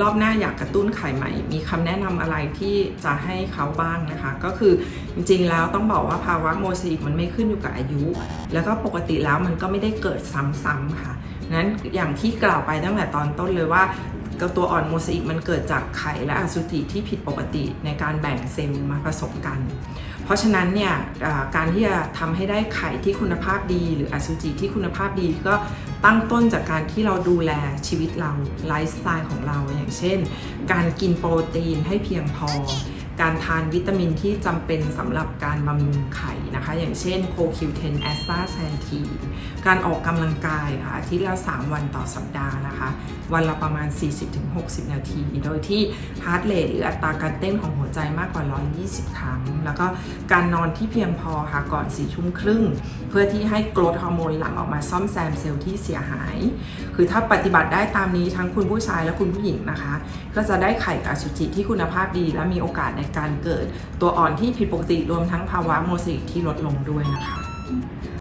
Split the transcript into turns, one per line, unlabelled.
รอบหน้าอยากกระตุ้นไข่ใหม่ มีคำแนะนำอะไรที่จะให้เขาบ้างนะคะ ก็คือจริงๆแล้วต้องบอกว่าภาวะโมเสกมันไม่ขึ้นอยู่กับอายุ แล้วก็ปกติแล้วมันก็ไม่ได้เกิดซ้ำๆค่ะนั้นอย่างที่กล่าวไปตั้งแต่ตอนต้นเลยว่า ก็ตัวอ่อนโมเสอิกมันเกิดจากไข่และอสุจิที่ผิดปกติในการแบ่งเซลล์มาผสมกัน เพราะฉะนั้นเนี่ยการที่จะทำให้ได้ไข่ที่คุณภาพดี หรืออสุจิที่คุณภาพดีก็ตั้งต้นจากการที่เราดูแลชีวิตเราไลฟ์สไตล์ของเราอย่างเช่น การกินโปรตีนให้เพียงพอ การทานวิตามินที่จำเป็นสำหรับการบำรุงไข่นะคะ อย่างเช่นโคคิวเทนแอสตาแซนทีการออกกำลังกายค่ะอาทิตย์ละ 3 วันต่อสัปดาห์นะคะ วันละประมาณ 40-60 นาที โดยที่ฮาร์ดเรทหรืออัตราการเต้นของหัวใจมากกว่า 120 ครั้ง แล้วก็การนอนที่เพียงพอค่ะก่อน4ชั่วโมงครึ่ง เพื่อที่ให้กรดฮอร์โมนหลั่งออกมาซ่อมแซมเซลล์ที่เสียหาย คือถ้าปฏิบัติได้ตามนี้ทั้งคุณผู้ชายและคุณผู้หญิงนะคะ ก็จะได้ไข่กับอสุจิที่คุณภาพดีและมีโอกาสในการเกิดตัวอ่อนที่ผิดปกติรวมทั้งภาวะโมเสกที่ลดลงด้วยนะคะ